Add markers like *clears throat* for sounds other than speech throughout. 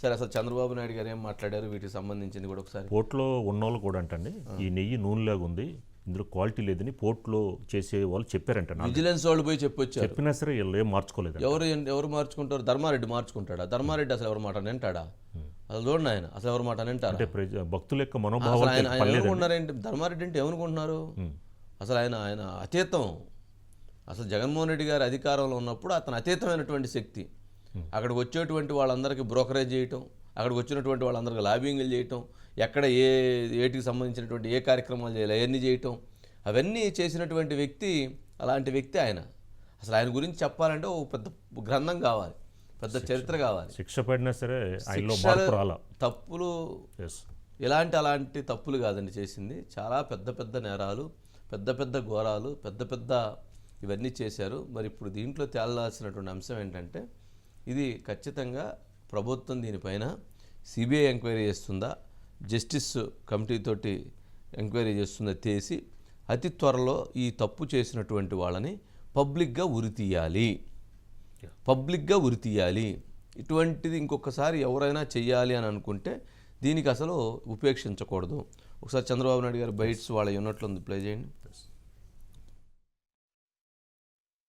సరే అసలు చంద్రబాబు నాయుడు గారు ఏం మాట్లాడారు? వీటికి సంబంధించింది కూడా ఒకసారి. పోర్ట్లో ఉన్నోళ్ళు కూడా అంటండి ఈ నెయ్యి నూనెలాగా ఉంది ఇందులో క్వాలిటీ లేదని పోర్ట్లో చేసే వాళ్ళు చెప్పారంట. విజిలెన్స్ వాళ్ళు పోయి చెప్పొచ్చారు. చెప్పినా సరే వీళ్ళు ఏం మార్చుకోలేదు ఎవరు ఎవరు మార్చుకుంటారు? ధర్మారెడ్డి మార్చుకుంటాడా? ధర్మారెడ్డి అసలు ఎవరి మాట వింటాడా అసలు చూడండి ఆయన అసలు ఎవరి మాట వింటారా అంటే భక్తుల యొక్క మనోభావాలు ఏమనుకుంటున్నారేంటి ధర్మారెడ్డి అంటే ఏమనుకుంటున్నారు? అసలు ఆయన ఆయన అతీతం. అసలు జగన్మోహన్ రెడ్డి గారి అధికారంలో ఉన్నప్పుడు అతను అతీతమైనటువంటి శక్తి. అక్కడికి వచ్చేటువంటి వాళ్ళందరికీ బ్రోకరేజ్ చేయటం అక్కడికి వచ్చినటువంటి వాళ్ళందరికీ లాబింగ్లు చేయటం ఎక్కడ ఏ ఏటికి సంబంధించినటువంటి ఏ కార్యక్రమాలు చేయాలి అవన్నీ చేయటం అవన్నీ చేసినటువంటి వ్యక్తి అలాంటి వ్యక్తి ఆయన. అసలు ఆయన గురించి చెప్పాలంటే ఓ పెద్ద గ్రంథం కావాలి పెద్ద చరిత్ర కావాలి. శిక్ష పడినా సరే తప్పులు ఇలాంటి అలాంటి తప్పులు కాదండి చేసింది. చాలా పెద్ద పెద్ద నేరాలు పెద్ద పెద్ద ఘోరాలు పెద్ద పెద్ద ఇవన్నీ చేశారు. మరి ఇప్పుడు దీంట్లో తేలాల్సినటువంటి అంశం ఏంటంటే ఇది ఖచ్చితంగా ప్రభుత్వం దీనిపైన సిబిఐ ఎంక్వైరీ చేస్తుందా జస్టిస్ కమిటీ తోటి ఎంక్వైరీ చేస్తుందా చేసి అతి త్వరలో ఈ తప్పు చేసినటువంటి వాళ్ళని పబ్లిక్గా ఉరి తీయాలి. పబ్లిక్గా ఉరి తీయాలి. ఇటువంటిది ఇంకొకసారి ఎవరైనా చెయ్యాలి అని అనుకుంటే దీనికి అసలు ఉపేక్షించకూడదు. ఒకసారి చంద్రబాబు నాయుడు గారి బైట్స్ వాళ్ళ యూనిట్లో ఉంది ప్లే చేయండి.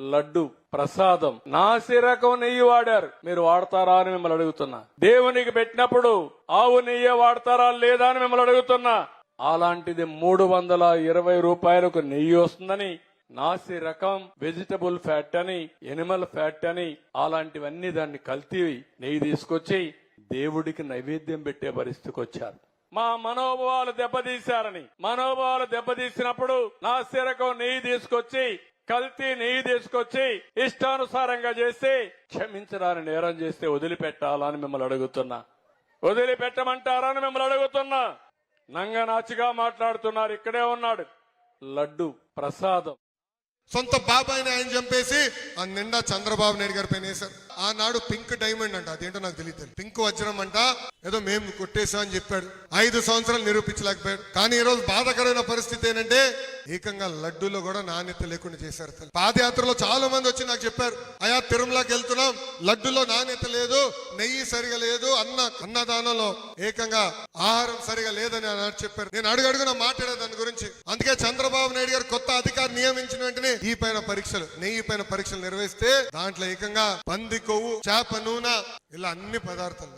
లడ్డు ప్రసాదం నాసి రకం నెయ్యి వాడారు. మీరు వాడతారా అని మిమ్మల్ని అడుగుతున్నా. దేవునికి పెట్టినప్పుడు ఆవు నెయ్యి వాడతారా లేదా అని మిమ్మల్ని అడుగుతున్నా. అలాంటిది మూడు వందల ఇరవై రూపాయలకు నెయ్యి వస్తుందని నాసి రకం వెజిటబుల్ ఫ్యాట్ అని ఎనిమల్ ఫ్యాట్ అని అలాంటివన్నీ దాన్ని కల్తీ నెయ్యి తీసుకొచ్చి దేవుడికి నైవేద్యం పెట్టే పరిస్థితికి వచ్చారు. మా మనోభావాలు దెబ్బతీశారని మనోభావాలు దెబ్బతీసినప్పుడు నాసి రకం నెయ్యి తీసుకొచ్చి కల్తీ నెయ్యి తీసుకొచ్చి ఇష్టానుసారంగా చేసి క్షమించరాని నేరం చేస్తే వదిలిపెట్టాలని మిమ్మల్ని అడుగుతున్నా. వదిలిపెట్టమంటారని అని మిమ్మల్ని అడుగుతున్నా. నంగనాచిగా మాట్లాడుతున్నారు ఇక్కడే ఉన్నాడు. లడ్డు ప్రసాదం. సొంత బాబాయిని ఆయన చంపేసి ఆ నిండా చంద్రబాబు నాయుడు గారి పైన వేశారు. ఆనాడు పింక్ డైమండ్ అంట అదేంటో నాకు తెలియదు పింక్ వజ్రం అంట ఏదో మేము కొట్టేసాం అని చెప్పాడు. ఐదు సంవత్సరాలు నిరూపించలేకపోయాడు. కానీ ఈ రోజు బాధకరమైన పరిస్థితి ఏంటంటే ఏకంగా లడ్డూలో కూడా నాణ్యత లేకుండా చేశారు తల్లి. పాదయాత్రలో చాలా మంది వచ్చి నాకు చెప్పారు అయా తిరుమలకి వెళ్తున్నాం లడ్డులో నాణ్యత లేదు నెయ్యి సరిగా లేదు అన్న అన్నదానంలో ఏకంగా ఆహారం సరిగా లేదని అన్నారు చెప్పారు. నేను అడుగు అడుగున మాట్లాడే దాని గురించి. అందుకే చంద్రబాబు నాయుడు గారు కొత్త అధికారి నియమించిన వెంటనే ఈ పైన పరీక్షలు నెయ్యి పైన పరీక్షలు నిర్వహిస్తే దాంట్లో ఏకంగా పందికు కొవ్వు చేప నూనె ఇలా అన్ని పదార్థాలు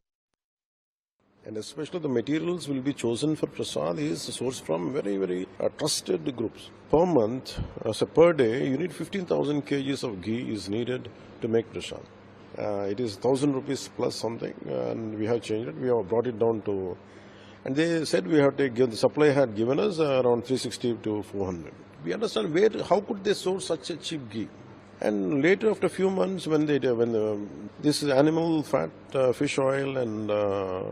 And especially the materials will be chosen for prasad is sourced from very, very uh, trusted groups. Per month, as a per day, you need 15,000 kgs of ghee is needed to make prasad. Uh, it is 1000 rupees plus something, and we have changed it. We have brought it down to, and they said we have to give, the supply had given us uh, around 360 to 400. We understand where, how could they source such a cheap ghee? And later, after a few months, when they when um, this is animal fat, uh, fish oil, and uh,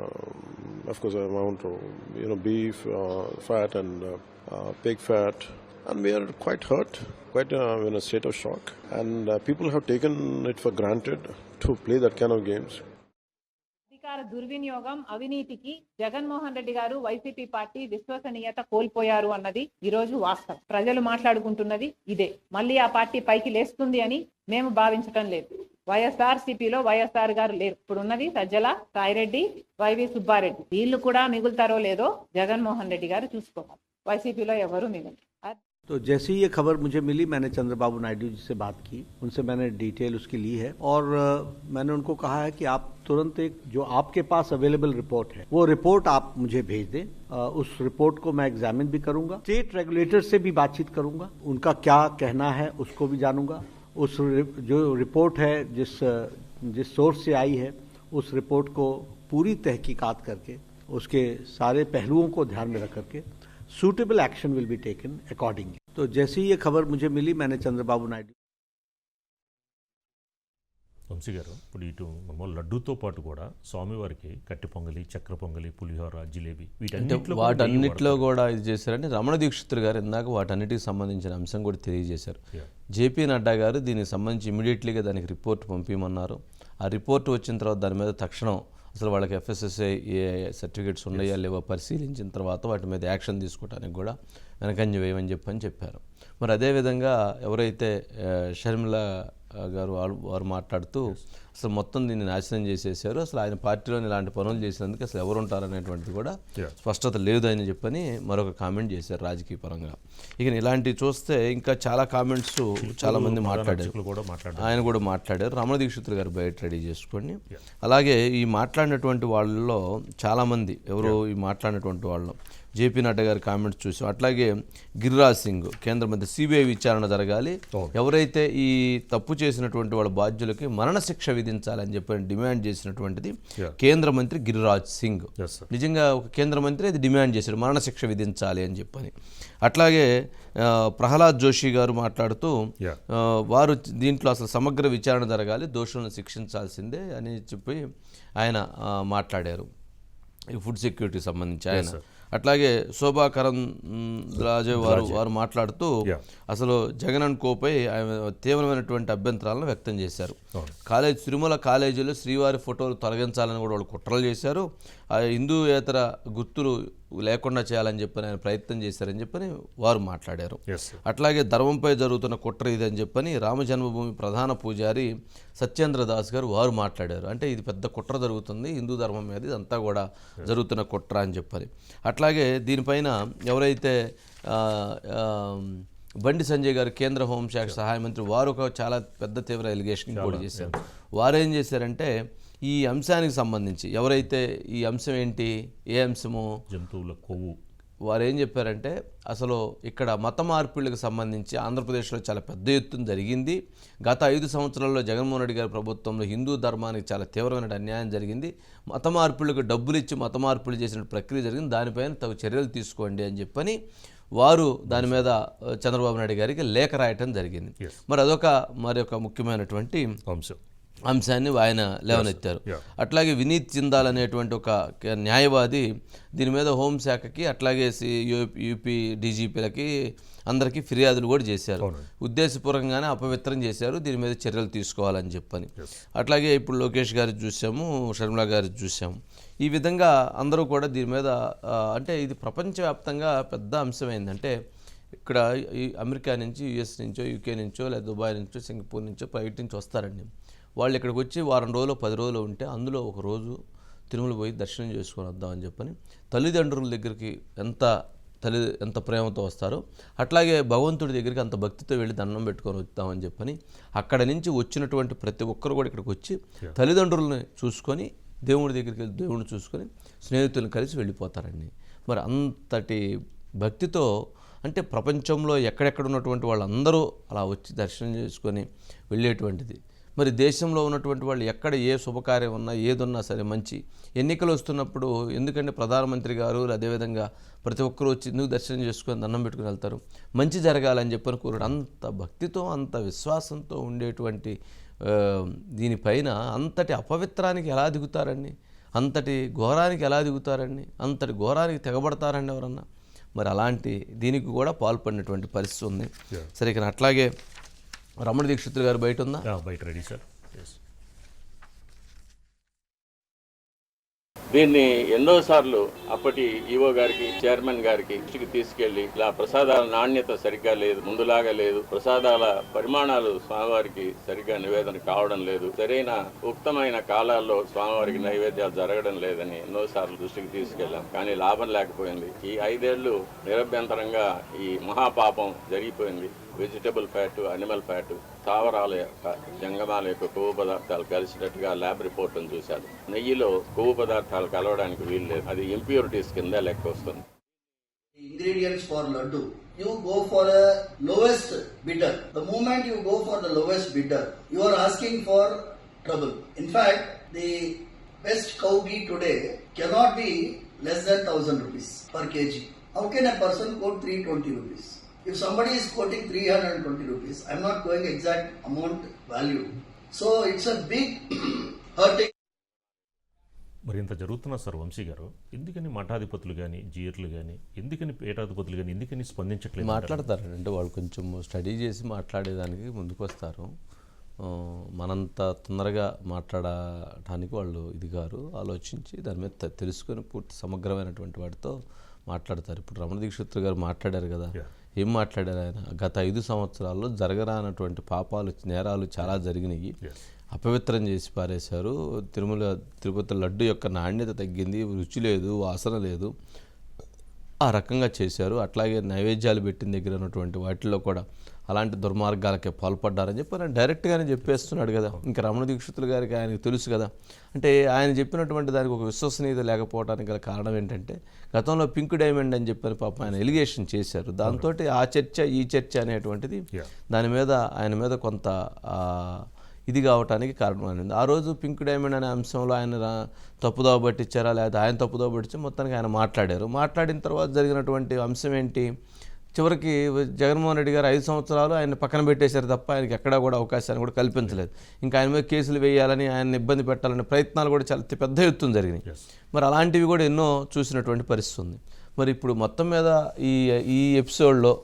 of course amount of you know beef uh, fat and uh, uh, pig fat, and we are quite hurt, quite uh, in a state of shock, and people have taken it for granted to play that kind of games. అధికార దుర్వినియోగం అవినీతికి జగన్మోహన్ రెడ్డి గారు YCP party విశ్వసనీయత కోల్పోయారు అన్నది ఈ రోజు వాస్తవం. ప్రజలు మాట్లాడుకుంటున్నది ఇదే. మళ్ళీ ఆ పార్టీ పైకి లేస్తుంది అని మేము భావించటం లేదు. వైఎస్ఆర్ సిపిలో వైఎస్ఆర్ గారు లేరు. ఇప్పుడు ఉన్నది సజ్జల సాయిరెడ్డి వైవి సుబ్బారెడ్డి. వీళ్ళు కూడా మిగులుతారో లేదో జగన్మోహన్ రెడ్డి గారు చూసుకోవాలి. వైసీపీలో ఎవరు మిగులు तो जैसे ही ये खबर मुझे मिली, मैंने चंद्रबाबू नायडू जी से बात की। उनसे मैंने डिटेल उसकी ली है और मैंने उनको कहा है कि आप तुरंत एक, जो आपके पास अवेलेबल रिपोर्ट है, वो रिपोर्ट आप मुझे भेज दें। उस रिपोर्ट को मैं एग्जामिन भी करूँगा, स्टेट रेगुलेटर से भी बातचीत करूँगा, उनका क्या कहना है उसको भी जानूँगा। उस जो रिपोर्ट है, जिस जिस सोर्स से आई है, उस रिपोर्ट को पूरी तहकीकात करके, उसके सारे पहलुओं को ध्यान में रख करके suitable action will be taken accordingly तो जैसे ही ये खबर मुझे मिली मैंने चंद्रबाबू नायडू వంశీ గారు ఇప్పుడు ఇటు మనము లడ్డూతో పాటు కూడా స్వామివారికి కట్టి పొంగలి చక్ర పొంగలి పులిహోర జిలేబీ అంటే వీటన్నిటిలో కూడా నెయ్యి వాటన్నిటిలో వాడతారు. కూడా ఇది చేశారంటే రమణ దీక్షితులు గారు ఇందాక వాటన్నిటికి సంబంధించిన అంశం కూడా తెలియజేశారు Yeah. జేపీ నడ్డా గారు దీనికి సంబంధించి ఇమీడియట్లీగా దానికి రిపోర్ట్ పంపించమన్నారు ఆ రిపోర్ట్ వచ్చిన తర్వాత దాని మీద తక్షణం అసలు వాళ్ళకి ఎఫ్ఎస్ఎస్ఐ ఏ సర్టిఫికేట్స్ ఉన్నాయా లేవో పరిశీలించిన తర్వాత వాటి మీద యాక్షన్ తీసుకోవడానికి కూడా వెనకంజ వేయమని చెప్పని చెప్పారు. మరి అదేవిధంగా ఎవరైతే షర్మిల గారు వాళ్ళు వారు మాట్లాడుతూ అసలు మొత్తం దీన్ని నాశనం చేసేసారు అసలు ఆయన పార్టీలోని ఇలాంటి పనులు చేసినందుకు అసలు ఎవరు ఉంటారనేటువంటిది కూడా. స్పష్టత లేదు అని చెప్పని మరొక కామెంట్ చేశారు రాజకీయ పరంగా. ఇక ఇలాంటివి చూస్తే ఇంకా చాలా కామెంట్స్ చాలా మంది మాట్లాడారు. ఆయన కూడా మాట్లాడారు. రమణ దీక్షితులు గారు బయట రెడీ చేసుకోండి. అలాగే ఈ మాట్లాడినటువంటి వాళ్ళలో చాలామంది ఎవరు ఈ మాట్లాడినటువంటి వాళ్ళు జేపీ నడ్డా గారి కామెంట్స్ చూసాం. అట్లాగే గిరిరాజ్ సింగ్ కేంద్ర మంత్రి సిబిఐ విచారణ జరగాలి. ఎవరైతే ఈ తప్పు చేసినటువంటి వాళ్ళ బాధ్యులకి మరణశిక్ష విధించాలని చెప్పి డిమాండ్ చేసినటువంటిది. కేంద్ర మంత్రి గిరిరాజ్ సింగ్. నిజంగా ఒక కేంద్ర మంత్రి అది డిమాండ్ చేశారు మరణశిక్ష విధించాలి అని చెప్పని. అట్లాగే ప్రహ్లాద్ జోషి గారు మాట్లాడుతూ వారు దీంట్లో అసలు సమగ్ర విచారణ జరగాలి దోషులను శిక్షించాల్సిందే అని చెప్పి ఆయన మాట్లాడారు. ఈ ఫుడ్ సెక్యూరిటీ సంబంధించి ఆయన. అట్లాగే శోభా రాజే వారు వారు మాట్లాడుతూ. అసలు జగన్ అండ్ కోపై ఆయన తీవ్రమైనటువంటి అభ్యంతరాలను వ్యక్తం చేశారు. అవును. కాలేజ్ తిరుమల కాలేజీలో శ్రీవారి ఫోటోలు తొలగించాలని కూడా వాళ్ళు కుట్రలు చేశారు. ఆ హిందూయేతర గుర్తులు లేకుండా చేయాలని చెప్పని ఆయన ప్రయత్నం చేశారని చెప్పని వారు మాట్లాడారు. అట్లాగే ధర్మంపై జరుగుతున్న కుట్ర ఇదని చెప్పని రామ జన్మభూమి ప్రధాన పూజారి సత్యేంద్ర దాస్ గారు వారు మాట్లాడారు. అంటే ఇది పెద్ద కుట్ర జరుగుతుంది. హిందూ ధర్మం మీద ఇదంతా కూడా జరుగుతున్న కుట్ర అని చెప్పని. అట్లాగే దీనిపైన ఎవరైతే బండి సంజయ్ గారు కేంద్ర హోంశాఖ సహాయ మంత్రి వారు ఒక చాలా పెద్ద తీవ్ర ఎలిగేషన్ కూడా చేశారు. వారు ఏం చేశారంటే ఈ అంశానికి సంబంధించి ఎవరైతే ఈ అంశం ఏంటి ఏ అంశము? జంతువుల కొవ్వు. వారు ఏం చెప్పారంటే అసలు ఇక్కడ మత మార్పిళ్ళకి సంబంధించి ఆంధ్రప్రదేశ్లో చాలా పెద్ద ఎత్తున జరిగింది. గత ఐదు సంవత్సరాల్లో జగన్మోహన్ రెడ్డి గారి ప్రభుత్వంలో హిందూ ధర్మానికి చాలా తీవ్రమైన అన్యాయం జరిగింది. మత మార్పిళ్ళకు డబ్బులు ఇచ్చి మత మార్పులు చేసిన ప్రక్రియ జరిగింది. దానిపైన తగు చర్యలు తీసుకోండి అని చెప్పని వారు దాని మీద చంద్రబాబు నాయుడు గారికి లేఖ రాయటం జరిగింది. మరి అదొక మరి ఒక ముఖ్యమైనటువంటి అంశం. అంశాన్ని ఆయన లేవనెత్తారు. అట్లాగే వినీత్ జిందాల్ అనేటువంటి ఒక న్యాయవాది దీని మీద హోంశాఖకి అట్లాగే యూపీ డీజీపీలకి అందరికీ ఫిర్యాదులు కూడా చేశారు. ఉద్దేశపూర్వకంగానే అపవిత్రం చేశారు దీని మీద చర్యలు తీసుకోవాలని చెప్పని. అట్లాగే ఇప్పుడు లోకేష్ గారి చూసాము షర్మిల గారి చూసాము. ఈ విధంగా అందరూ కూడా దీని మీద అంటే ఇది ప్రపంచవ్యాప్తంగా పెద్ద అంశమైందంటే ఇక్కడ అమెరికా నుంచి యుఎస్ నుంచో యూకే నుంచో లేదా దుబాయ్ నుంచో సింగపూర్ నుంచో ప్రైవేట్ నుంచి వస్తారండి. వాళ్ళు ఇక్కడికి వచ్చి వారం రోజులు పది రోజులు ఉంటే అందులో ఒక రోజు తిరుమల పోయి దర్శనం చేసుకొని వద్దామని చెప్పని తల్లిదండ్రుల దగ్గరికి ఎంత తల్లి ఎంత ప్రేమతో వస్తారో అట్లాగే భగవంతుడి దగ్గరికి అంత భక్తితో వెళ్ళి దండం పెట్టుకొని వద్దామని చెప్పని అక్కడ నుంచి వచ్చినటువంటి ప్రతి ఒక్కరు కూడా ఇక్కడికి వచ్చి తల్లిదండ్రులని చూసుకొని దేవుడి దగ్గరికి వెళ్ళి దేవుడిని చూసుకొని స్నేహితులను కలిసి వెళ్ళిపోతారండి. మరి అంతటి భక్తితో అంటే ప్రపంచంలో ఎక్కడెక్కడ ఉన్నటువంటి వాళ్ళందరూ అలా వచ్చి దర్శనం చేసుకొని వెళ్ళేటువంటిది. మరి దేశంలో ఉన్నటువంటి వాళ్ళు ఎక్కడ ఏ శుభకార్యం ఉన్నా ఏదున్నా సరే మంచి. ఎన్నికలు వస్తున్నప్పుడు ఎందుకంటే ప్రధానమంత్రి గారు అదేవిధంగా ప్రతి ఒక్కరూ వచ్చి ఎందుకు దర్శనం చేసుకొని దండం పెట్టుకుని వెళ్తారు. మంచి జరగాలని చెప్పని కోరుడు. అంత భక్తితో అంత విశ్వాసంతో ఉండేటువంటి దీనిపైన అంతటి అపవిత్రానికి ఎలా దిగుతారండి? అంతటి ఘోరానికి ఎలా దిగుతారండి? అంతటి ఘోరానికి తెగబడతారండి ఎవరన్నా? మరి అలాంటి దీనికి కూడా పాల్పడినటువంటి పరిస్థితి ఉంది. సరే ఇక అట్లాగే రమణ దీక్షితులు గారు బయట ఉందా ఆ, బయట రెడీ సార్. దీన్ని ఎన్నోసార్లు అప్పటి ఈవో గారికి చైర్మన్ గారికి దృష్టికి తీసుకెళ్ళి ఇలా ప్రసాదాల నాణ్యత సరిగ్గా లేదు ముందులాగా లేదు ప్రసాదాల పరిమాణాలు స్వామివారికి సరిగ్గా నివేదన కావడం లేదు సరైన ఉక్తమైన కాలాల్లో స్వామివారికి నైవేద్యాలు జరగడం లేదని ఎన్నోసార్లు దృష్టికి తీసుకెళ్ళాం కానీ లాభం లేకపోయింది. ఈ ఐదేళ్ళు నిరభ్యంతరంగా ఈ మహాపాపం జరిగిపోయింది. వెజిటబుల్ ఫ్యాట్ అనిమల్ ఫ్యాట్ స్థావరాల యొక్క జంగమాల యొక్క కొవ్వు పదార్థాలు కలిసినట్టుగా ల్యాబ్ రిపోర్ట్ను చూశారు నెయ్యిలో కొవ్వు పదార్థాలు కలవడానికి వీలు లేదు అది ఇంప్యూరిటీస్ కింద లెక్క వస్తుంది ingredients for laddu. You go for a lowest bidder. The moment you go for the lowest bidder, you are asking for trouble. In fact, the best cow ghee today cannot be less than 1000 rupees per kg. How can a person quote 320 rupees? If somebody is quoting 320 rupees, I'm not going exact amount value. So it's a big *clears throat* hurting. మరి ఇంత జరుగుతున్న sir Vamsi గారు ఎందుకని మఠాధిపతులు కానీ జీర్లు కానీ ఎందుకని పీఠాధిపతులు కానీ ఎందుకని స్పందించట్లేదు మాట్లాడతారు అంటే వాళ్ళు కొంచెం స్టడీ చేసి మాట్లాడేదానికి ముందుకు వస్తారు ఆ, మనంత తొందరగా మాట్లాడటానికి వాళ్ళు ఇది గారు ఆలోచించి దాని మీద తెలుసుకొని పూర్తి సమగ్రమైనటువంటి వాటితో మాట్లాడతారు ఇప్పుడు రమణ దీక్షితులు గారు మాట్లాడారు కదా. ఏం మాట్లాడారు ఆయన? గత ఐదు సంవత్సరాల్లో జరగరానటువంటి పాపాలు నేరాలు చాలా జరిగినాయి. అపవిత్రం చేసి పారేశారు. తిరుమల తిరుపతి లడ్డు యొక్క నాణ్యత తగ్గింది. రుచి లేదు వాసన లేదు. ఆ రకంగా చేశారు. అట్లాగే నైవేద్యాలు పెట్టిన దగ్గర ఉన్నటువంటి వాటిల్లో కూడా అలాంటి దుర్మార్గాలకే పాల్పడ్డారని చెప్పి ఆయన డైరెక్ట్గానే చెప్పేస్తున్నాడు కదా. ఇంకా రమణ దీక్షితులు గారికి ఆయనకు తెలుసు కదా. అంటే ఆయన చెప్పినటువంటి దానికి ఒక విశ్వసనీయత లేకపోవడానికి గల కారణం ఏంటంటే గతంలో పింక్ డైమండ్ అని చెప్పని పాపం ఆయన ఎలిగేషన్ చేశారు. దాంతో ఆ చర్చ ఈ చర్చ అనేటువంటిది దాని మీద ఆయన మీద కొంత ఇది కావటానికి కారణమైంది ఆ రోజు పింక్ డైమండ్ అనే అంశంలో ఆయన తప్పుదోవ పట్టించారా? లేదా ఆయన తప్పుదోవ పట్టించి? మొత్తానికి ఆయన మాట్లాడారు. మాట్లాడిన తర్వాత జరిగినటువంటి అంశం ఏంటి? చివరికి జగన్మోహన్ రెడ్డి గారు ఐదు సంవత్సరాలు ఆయన పక్కన పెట్టేశారు తప్ప ఆయనకి ఎక్కడా కూడా అవకాశాన్ని కూడా కల్పించలేదు. ఇంకా ఆయన మీద కేసులు వేయాలని ఆయన ఇబ్బంది పెట్టాలనే ప్రయత్నాలు కూడా చాలా పెద్ద ఎత్తున జరిగినాయి. మరి అలాంటివి కూడా ఎన్నో చూసినటువంటి పరిస్థితి ఉంది. మరి ఇప్పుడు మొత్తం మీద ఈ ఈ ఎపిసోడ్లో